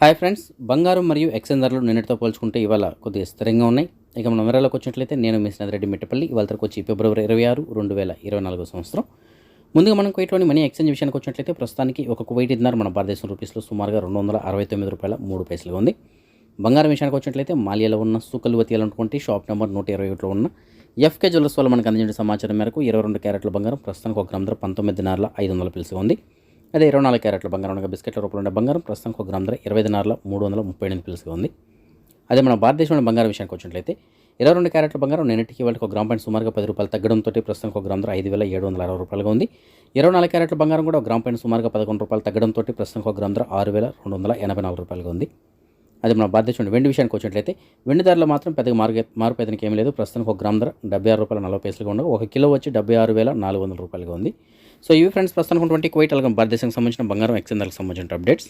Hi friends బంగారం మరియు ఎక్సెన్ ధరలు నిన్నటితో పోల్చుకుంటే ఇవాళ కొద్దిగా స్థిరంగా ఉన్నాయి. ఇక మనం వివరాలకు వచ్చినట్లయితే నేను మీ రెడ్డి మిట్టపల్లి ఇవాళ తరకు వచ్చి ఫిబ్రవరి ఇరవై ఆరు రెండు వేల ఇరవై నాలుగో సంవత్సరం. ముందుగా మనం కువైట్లోని మనీ ఎక్స్చేంజ్ విషయానికి వచ్చినట్లయితే ప్రస్తుతానికి ఒక కువైట్ ఇద్దరు మన భారతదేశం రూపీస్లో సుమారుగా రెండు వందల అరవై తొమ్మిది రూపాయల మూడు పైసలుగా ఉంది. బంగారం విషయానికి వచ్చినట్లయితే మాలియాలో ఉన్న సుకల్వతియాలు అనుకుంటే షాప్ నెంబర్ నూట ఇరవై ఒకటిలో ఉన్న ఎఫ్కే జ్యువెల్స్ వల్ల మనకు అందించిన సమాచారం మేరకు ఇరవై రెండు క్యారెట్ల బంగారం ప్రస్తుతానికి ఒక గ్రామ ధర పంతొమ్మిది దినార్ల ఐదు వందల పిలుసుగా ఉంది. అదే ఇరవై నాలుగు క్యారెట్ల బంగారం అనగా బిస్కెట్ల రూపంలో ఉండే బంగారం ప్రస్తుతానికి ఒక గ్రామ ధర ఇరవై దినార్ల మూడు వందల ముప్పై ఎనిమిది పిలుసుగా ఉంది. అదే మన భారతదేశంలో బంగారం విషయానికి వచ్చినట్లయితే ఇరవై రెండు క్యారెట్ల బంగారం నిన్నటికి వాళ్ళకి ఒక గ్రామ్ పాయింట్ సుమారుగా పది రూపాయలు తగ్గడంతో ప్రస్తుతం ఒక గ్రామ్ ధర ఐదు వేల ఏడు వందల అరవై రూపాయలుగా ఉంది. ఇరవై నాలుగు క్యారెట్ల బంగారం కూడా ఒక గ్రామ్ పాయింట్ సుమారుగా పదకొండు రూపాయలు తగ్గడంతో ప్రస్తుతం ఒక గ్రామ్ ధర ఆరు వేల రెండు వందల ఎనభై నాలుగు రూపాయలుగా ఉంది. అది మన భారతదేశంలో వెండి విషయానికి వచ్చినట్లయితే వెండి ధరలు మాత్రం పెద్దగా మార్గే మార్పు అయితే ఏమీ లేదు. ప్రస్తుతానికి ఒక గ్రామ్ ధర డెబ్బై ఆరు రూపాయల నలభై పైసలుగా ఉండగా ఒక కిలో వచ్చి డెబ్బై ఆరు వేల నాలుగు వందల రూపాయలుగా ఉంది. సో ఇవి ఫ్రెండ్స్ ప్రస్తుతానికి ఉన్నటువంటి క్వైట్ అలాగే భారతదేశానికి సంబంధించిన బంగారం ఎక్స్చేంజ్కి సంబంధించిన అప్డేట్స్